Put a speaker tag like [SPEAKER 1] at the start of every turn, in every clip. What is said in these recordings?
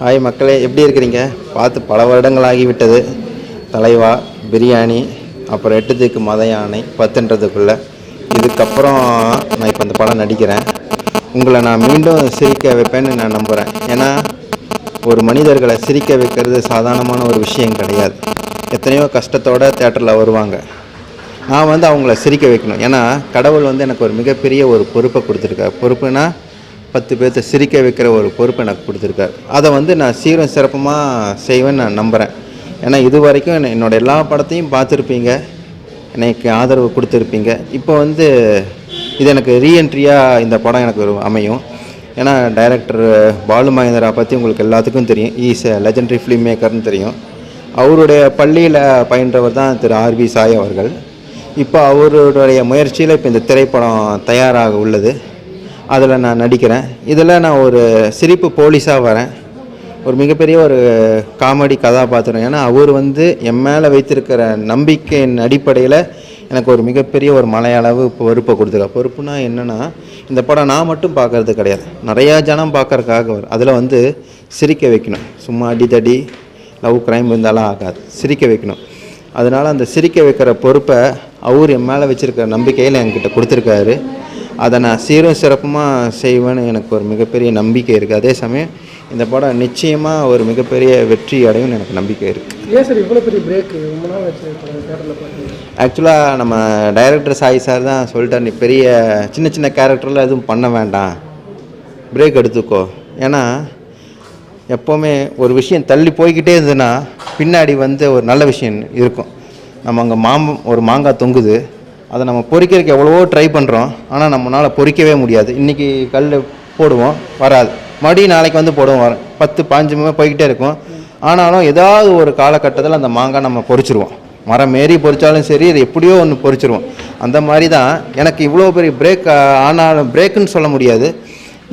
[SPEAKER 1] Hi மக்களே எப்படி இருக்கிறீங்க? பார்த்து பல வருடங்கள் ஆகிவிட்டது தலைவா பிரியாணி அப்புறம் எட்டுத்துக்கு மத யானை பத்துன்றதுக்குள்ளே. இதுக்கப்புறம் நான் இப்போ இந்த படம் நடிக்கிறேன். உங்களை நான் மீண்டும் சிரிக்க வைப்பேன்னு நான் நம்புகிறேன் ஏன்னா ஒரு மனிதர்களை சிரிக்க வைக்கிறது சாதாரணமான ஒரு விஷயம் கிடையாது. எத்தனையோ கஷ்டத்தோடு தேட்டரில் வருவாங்க. நான் வந்து அவங்கள சிரிக்க வைக்கணும். ஏன்னா கடவுள் வந்து எனக்கு ஒரு மிகப்பெரிய ஒரு பொறுப்பை கொடுத்துருக்காரு. பொறுப்புனா பத்து பேர்த்த சிரிக்க வைக்கிற ஒரு பொறுப்பு எனக்கு கொடுத்துருக்காரு. அதை வந்து நான் சீரும் சிறப்புமாக செய்வேன்னு நான் நம்புகிறேன் ஏன்னா இது வரைக்கும் என்னோடய என்னோட எல்லா படத்தையும் பார்த்துருப்பீங்க. எனக்கு ஆதரவு கொடுத்துருப்பீங்க. இப்போ வந்து இது எனக்கு ரீஎன்ட்ரியாக இந்த படம் எனக்கு ஒரு அமையும். ஏன்னா டைரக்டர் பாலு மகேந்திரா பற்றி உங்களுக்கு எல்லாத்துக்கும் தெரியும். ஈஸ் லெஜெண்டரி ஃபிலிம் மேக்கர்னு தெரியும். அவருடைய பள்ளியில் பயின்றவர் தான் திரு ஆர்வி சாய் அவர்கள். இப்போ அவருடைய முயற்சியில் இப்போ இந்த திரைப்படம் தயாராக உள்ளது. அதில் நான் நடிக்கிறேன். இதில் நான் ஒரு சிரிப்பு போலீஸாக வரேன். ஒரு மிகப்பெரிய ஒரு காமெடி கதாபாத்திரம். ஏன்னா அவர் வந்து என் மேலே வைத்திருக்கிற நம்பிக்கையின் அடிப்படையில் எனக்கு ஒரு மிகப்பெரிய ஒரு மலையளவு பொறுப்பை கொடுத்துருக்கா பொறுப்புனா என்னென்னா இந்த படம் நான் மட்டும் பார்க்கறது கிடையாது. நிறையா ஜனம் பார்க்கறதுக்காக வரும். அதில் வந்து சிரிக்க வைக்கணும். சும்மா அடித்தடி லவ் க்ரைம் இருந்தாலும் ஆகாது. சிரிக்க வைக்கணும். அதனால் அந்த சிரிக்க வைக்கிற பொறுப்பை அவர் என் மேலே வச்சுருக்கிற நம்பிக்கையில் என்கிட்ட கொடுத்துருக்காரு. அதை நான் சீரும் சிறப்புமாக செய்வேன்னு எனக்கு ஒரு மிகப்பெரிய நம்பிக்கை இருக்குது அதே சமயம் இந்த படம் நிச்சயமாக ஒரு மிகப்பெரிய வெற்றி அடையும்னு எனக்கு நம்பிக்கை இருக்குது
[SPEAKER 2] ஏன் சார் இவ்வளோ பெரிய பிரேக் ரொம்ப நாள்
[SPEAKER 1] ஆக்சுவலாக நம்ம டைரக்டர் சாய் சார் தான் சொல்லிட்டார் நீ பெரிய சின்ன சின்ன கேரக்டரில் எதுவும் பண்ண வேண்டாம். பிரேக் எடுத்துக்கோ. ஏன்னா எப்போவுமே ஒரு விஷயம் தள்ளி போய்கிட்டே இருந்ததுன்னா பின்னாடி வந்து ஒரு நல்ல விஷயம் இருக்கும். நம்ம அங்கே மாம்பம் ஒரு மாங்காய் தொங்குது. அதை நம்ம பொறிக்கிறதுக்கு எவ்வளவோ ட்ரை பண்ணுறோம் ஆனால் நம்மளால் பொறிக்கவே முடியாது. இன்றைக்கி கல் போடுவோம் வராது. மறுபடியும் நாளைக்கு வந்து போடுவோம் வர பத்து பாஞ்சு போய்கிட்டே இருக்கும். ஆனாலும் ஏதாவது ஒரு காலகட்டத்தில் அந்த மாங்காய் நம்ம பொறிச்சிருவோம். மரம் ஏறி பொறிச்சாலும் சரி இது எப்படியோ ஒன்று பொறிச்சிருவோம். அந்த மாதிரி தான் எனக்கு இவ்வளோ பெரிய பிரேக் ஆனாலும் பிரேக்குன்னு சொல்ல முடியாது.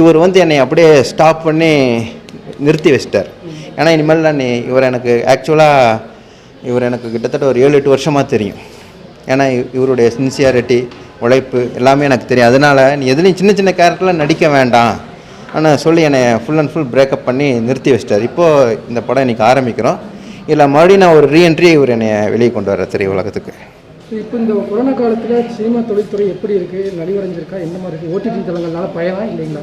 [SPEAKER 1] இவர் வந்து என்னை அப்படியே ஸ்டாப் பண்ணி நிறுத்தி வச்சிட்டார். ஏன்னா இனிமேல் நான் இவர் எனக்கு ஆக்சுவலாக இவர் எனக்கு கிட்டத்தட்ட ஒரு ஏழு எட்டு வருஷமாக தெரியும். ஏன்னா இவ- இவருடைய சின்சியாரிட்டி உழைப்பு எல்லாமே எனக்கு தெரியும். அதனால் நீ எதுலேயும் சின்ன சின்ன கேரக்டரில் நடிக்க வேண்டாம். ஆனால் சொல்லி என்னை ஃபுல் அண்ட் ஃபுல் பிரேக்கப் பண்ணி நிறுத்தி வச்சிட்டார். இப்போது இந்த படம் இன்றைக்கி ஆரம்பிக்கிறோம். இல்லை மறுபடியும் நான் ஒரு ரீஎன்ட்ரி இவர் என்னை வெளியே கொண்டு வர திரை உலகத்துக்கு.
[SPEAKER 2] இப்போ இந்த கொரோனா காலத்தில் சினிமா தொழில்துறை எப்படி இருக்குது நலிவடைஞ்சிருக்கா? எந்த மாதிரி இருக்குது ஓடிடி தளங்கள்னால பயனா இல்லைங்களா?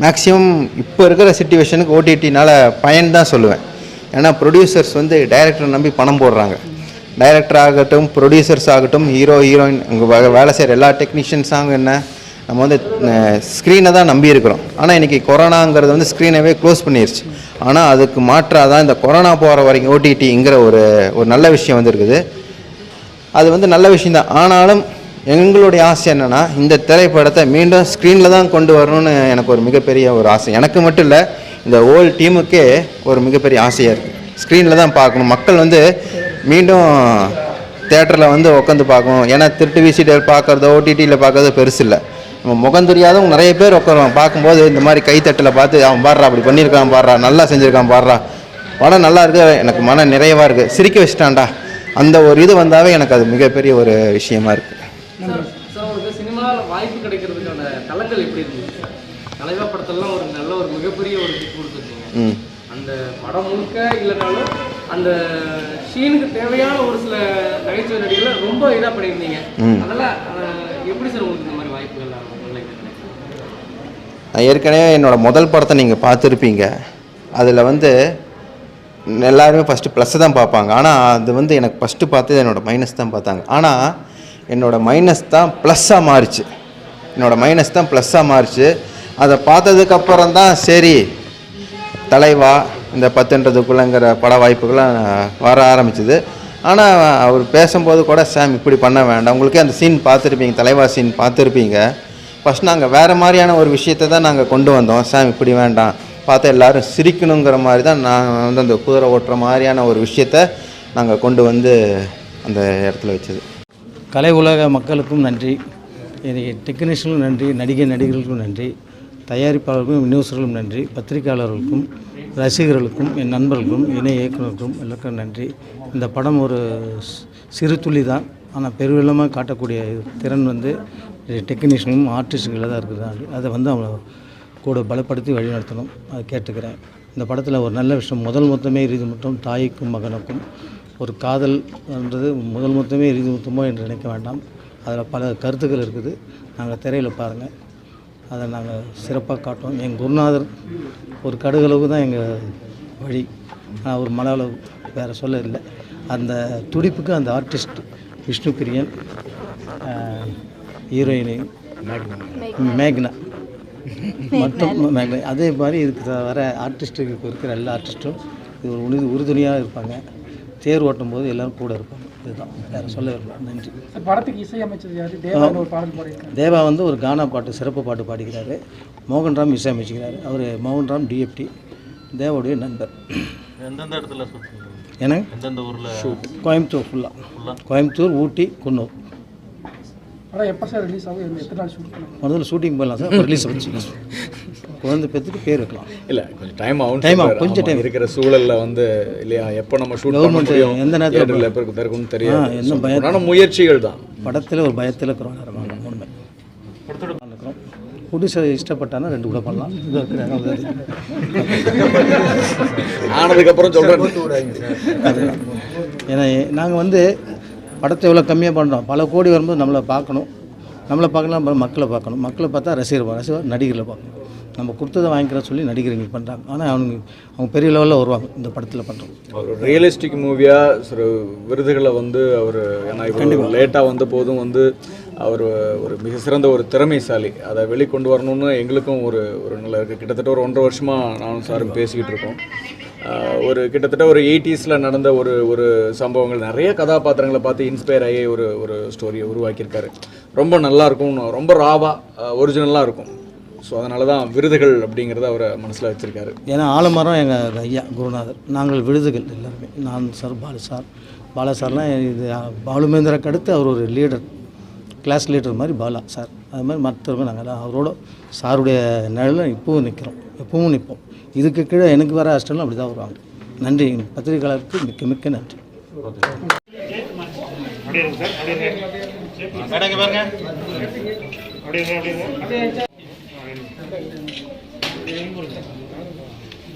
[SPEAKER 1] மேக்ஸிமம் இப்போ இருக்கிற சுச்சுவேஷனுக்கு ஓடிடினால பயன் தான் சொல்லுவேன். ஏன்னா ப்ரொடியூசர்ஸ் வந்து டைரக்டரை நம்பி பணம் போடுறாங்க. டைரக்டர் ஆகட்டும் ப்ரொடியூசர்ஸ் ஆகட்டும் ஹீரோ ஹீரோயின் அங்கே வேலை செய்கிற எல்லா டெக்னீஷியன்ஸாகவும் என்ன? நம்ம வந்து ஸ்க்ரீனை தான் நம்பியிருக்கிறோம் ஆனால் இன்றைக்கி கொரோனாங்கிறது வந்து ஸ்க்ரீனவே க்ளோஸ் பண்ணிருச்சு. ஆனால் அதுக்கு மாற்றாக தான் இந்த கொரோனா போகிற வரைக்கும் ஓடிடிங்கிற ஒரு ஒரு நல்ல விஷயம் வந்துருக்குது. அது வந்து நல்ல விஷயந்தான் ஆனாலும் எங்களுடைய ஆசை என்னென்னா இந்த திரைப்படத்தை மீண்டும் ஸ்க்ரீனில் தான் கொண்டு வரணும்னு எனக்கு ஒரு மிகப்பெரிய ஒரு ஆசை. எனக்கு மட்டும் இல்லை இந்த ஓல்டு டீமுக்கே ஒரு மிகப்பெரிய ஆசையாக இருக்குது ஸ்க்ரீனில் தான் பார்க்கணும். மக்கள் வந்து மீண்டும் தேட்டரில் வந்து உட்காந்து பார்க்கணும். ஏன்னா திருட்டு விசிட்டர் பார்க்குறதோ ஓடிடியில் பார்க்குறதோ பெருசு இல்லை. நம்ம முகம் தெரியாதவங்க நிறைய பேர் உட்காருவாங்க பார்க்கும்போது இந்த மாதிரி கைத்தட்டில் பார்த்து அவன் பாடுறா அப்படி பண்ணியிருக்கான் பாடுறா நல்லா செஞ்சுருக்கான் பாடுறா. படம் நல்லா இருக்கு. எனக்கு மன நிறைவாக இருக்குது சிரிக்க வச்சிட்டான்டா. அந்த ஒரு இது வந்தாவே எனக்கு அது மிகப்பெரிய ஒரு விஷயமா இருக்குது
[SPEAKER 3] வாய்ப்பு கிடைக்கிறதுக்கான தளங்கள் எப்படி இருந்துச்சு? சார் தலைவா படத்தெல்லாம் ஒரு நல்ல ஒரு மிகப்பெரிய ஒரு ஹிட் கொடுத்துருக்கீங்க
[SPEAKER 1] ம்.
[SPEAKER 3] அந்த படம் முழுக்க இல்லைனாலும் அந்த சீனுக்கு தேவையான ஒரு சில நகைச்சுவை நடிகளை ரொம்ப இதாக பண்ணியிருந்தீங்க. அதெல்லாம் எப்படி சார் உங்களுக்கு இந்த மாதிரி வாய்ப்புகள்
[SPEAKER 1] ஏற்கனவே என்னோட முதல் படத்தை நீங்கள் பார்த்துருப்பீங்க. அதில் வந்து எல்லாருமே ஃபஸ்ட்டு ப்ளஸ்ஸை தான் பார்ப்பாங்க. ஆனால் அது வந்து எனக்கு ஃபஸ்ட்டு பார்த்தது என்னோட மைனஸ் தான் பார்த்தாங்க. ஆனால் என்னோட மைனஸ் தான் ப்ளஸ்ஸாக மாறிச்சு. என்னோட மைனஸ் தான் ப்ளஸ்ஸாக மாறிச்சு. அதை பார்த்ததுக்கப்புறம் தான் சரி தலைவா இந்த பத்துன்றதுக்குள்ளங்கிற பட வாய்ப்புகள்லாம் வர ஆரம்பிச்சுது. ஆனால் அவர் பேசும்போது கூட சாம் இப்படி பண்ண வேண்டாம். உங்களுக்கே அந்த சீன் பார்த்துருப்பீங்க தலைவா சீன் பார்த்துருப்பீங்க. ஃபஸ்ட் நாங்கள் வேறு மாதிரியான ஒரு விஷயத்தை தான் நாங்கள் கொண்டு வந்தோம். சாம் இப்படி வேண்டாம். பார்த்தா எல்லாரும் சிரிக்கணுங்கிற மாதிரி தான் நாங்கள் வந்து அந்த குதிரை ஓட்டுற மாதிரியான ஒரு விஷயத்த நாங்கள் கொண்டு வந்து அந்த இடத்துல வச்சது.
[SPEAKER 4] கலை உலக மக்களுக்கும் நன்றி. எனக்கு டெக்னீஷியனும் நன்றி. நடிகை நடிகர்களுக்கும் நன்றி. தயாரிப்பாளர்களுக்கும் விநியோகர்களுக்கும் நன்றி. பத்திரிகையாளர்களுக்கும் ரசிகர்களுக்கும் என் நண்பர்களுக்கும் இணை இயக்குனருக்கும் எல்லாருக்கும் நன்றி. இந்த படம் ஒரு சிறு துளி தான் ஆனால் பெருவெள்ளமாக காட்டக்கூடிய திறன் வந்து டெக்னீஷியனும் ஆர்டிஸ்ட்டுகளில் தான் இருக்குது. அதை வந்து அவங்க கூட பலப்படுத்தி வழிநடத்தணும். அதை கேட்டுக்கிறேன். இந்த படத்தில் ஒரு நல்ல விஷயம் முதல் மொத்தமே இறுதி மட்டும் தாய்க்கும் மகனுக்கும். ஒரு காதல் என்றது முதல் மொத்தமே இறுதி மொத்தமோ என்று நினைக்க வேண்டாம். அதில் பல கருத்துக்கள் இருக்குது. நாங்கள் திரையில் பாருங்கள் அதை நாங்கள் சிறப்பாக காட்டுவோம். என் குருநாதர் ஒரு கடுகளவு தான் எங்கள் வழி. ஆனால் ஒரு மன அளவு வேறு சொல்ல இல்லை அந்த துடிப்புக்கு அந்த ஆர்டிஸ்ட் விஷ்ணு பிரியன் ஹீரோயினி மேக்னா. மற்றும் மேக்னா. அதே மாதிரி இதுக்கு வர ஆர்டிஸ்ட்டுக்கு இருக்கிற எல்லா ஆர்டிஸ்ட்டும் இது ஒரு உறுதி உறுதுணையாக இருப்பாங்க. தேர் ஓட்டும் போது எல்லோரும் கூட இருப்பாங்க. இதுதான். வேறு சொல்ல நன்றி.
[SPEAKER 2] படத்துக்கு இசையமைச்சது யாரு? ஒரு பாடல் பாடியிருக்காரு.
[SPEAKER 4] தேவா வந்து ஒரு கானா பாட்டு சிறப்பு பாட்டு பாடிக்கிறாரு. மோகன்ராம் இசையமைச்சுக்கிறாரு அவர் மோகன்ராம் டிஎப்டி தேவாவுடைய நண்பர்.
[SPEAKER 5] எந்தெந்த இடத்துல ஷூட்
[SPEAKER 4] ஏன்னா
[SPEAKER 5] எந்தெந்த ஊரில்?
[SPEAKER 4] கோயம்புத்தூர் ஃபுல்லாக கோயம்புத்தூர் ஊட்டி குன்னூர்.
[SPEAKER 2] படம் எப்போ சார் ரிலீஸ் ஆகும்? எத்தனை நாள் ஷூட் பண்ணுவோம்
[SPEAKER 4] முதல்ல ஷூட்டிங் போடலாம் சார். ரிலீஸ் வச்சு குழந்தை பெற்றுட்டு பேர் வைக்கலாம்.
[SPEAKER 6] இல்ல கொஞ்சம் டைம் ஆகும்.
[SPEAKER 4] Time ஆகும். கொஞ்சம் time.
[SPEAKER 6] இருக்கிற சூழல்ல வந்து இல்லையா எப்போ நம்ம ஷூட் முடியும்?
[SPEAKER 4] எந்த நேரத்துல
[SPEAKER 6] இருக்கும்னு
[SPEAKER 4] ஆ,
[SPEAKER 6] தெரியாது.
[SPEAKER 4] என்ன பயம்
[SPEAKER 6] முயற்சிகள் தான்.
[SPEAKER 4] படத்தில் ஒரு பயத்தில் இருக்கிறோம் உண்மை இருக்கிறோம் புதுசாக இஷ்டப்பட்டானா ரெண்டு கூட பண்ணலாம். இது இருக்கிறாங்க
[SPEAKER 6] ஆனதுக்கு அப்புறம் சொல்றேன்.
[SPEAKER 4] ஏன்னா நாங்கள் வந்து படத்தை எவ்வளோ கம்மியாக பண்ணுறோம் பல கோடி வரும்போது நம்மளை பார்க்கணும். நம்மளை பார்க்கலாம் மக்களை பார்க்கணும். மக்களை பார்த்தா ரசிகர். ரசிகர் நடிகர்களை பார்க்கணும். நம்ம கொடுத்ததை வாங்கிக்கிறோம் சொல்லி நடிகர்கள் பண்ணுறாங்க ஆனால் அவனுங்க அவங்க பெரிய லெவலில் வருவாங்க இந்த படத்தில் பண்ணுறோம்
[SPEAKER 6] ஒரு ரியலிஸ்டிக் மூவியா ஒரு விருதுகளை வந்து அவர் ஏன்னா இப்போ லேட்டாக வந்த போதும் வந்து அவர் ஒரு மிக சிறந்த ஒரு திறமைசாலி. அதை வெளிக்கொண்டு வரணும்னு எங்களுக்கும் ஒரு ஒரு நல்ல இருக்கு. கிட்டத்தட்ட ஒரு ஒன்றரை வருஷமா நானும் சாரும் பேசிக்கிட்டு இருக்கோம். ஒரு கிட்டத்தட்ட ஒரு எயிட்டிஸில் நடந்த ஒரு ஒரு சம்பவங்கள் நிறைய கதாபாத்திரங்களை பார்த்து இன்ஸ்பயர் ஆகி ஒரு ஒரு ஸ்டோரியை உருவாக்கியிருக்காரு. ரொம்ப நல்லா இருக்கும் ரொம்ப ராவாக ஒரிஜினலாக இருக்கும். ஸோ அதனால தான் விருதுகள் அப்படிங்கிறத அவரை மனசில் வச்சுருக்காரு.
[SPEAKER 4] ஏன்னா ஆலமரம் எங்கள் ஐயா குருநாதர். நாங்கள் விழுதுகள் எல்லாருமே. நான் சார் பாலு சார். பாலா சார்லாம் இது பாலுமேந்திராக்கு அடுத்து அவர் ஒரு லீடர். கிளாஸ் லீடர் மாதிரி பாலா சார். அது மாதிரி மற்றவங்க நாங்கள் அவரோட சாருடைய நிழலில் இப்பவும் நிற்கிறோம் எப்பவும் நிற்போம் இதுக்கு கீழே எனக்கு வர ஹாஸ்டலும் அப்படி தான் வருவாங்க நன்றி. பத்திரிகையாளருக்கு மிக்க மிக்க நன்றி.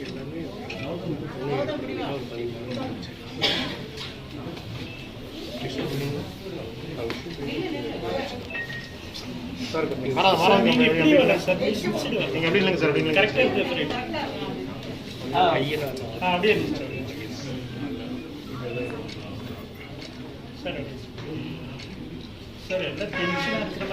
[SPEAKER 5] எல்லாமே சார்
[SPEAKER 3] வர வர நீங்க எப்படி இல்லைங்க சார்
[SPEAKER 7] நீங்க எப்படி இல்லைங்க சார் அப்படி கரெக்டா இருக்கு ஆ ஐயா ஆ அப்படியே சார் சார் என்ன டென்ஷன்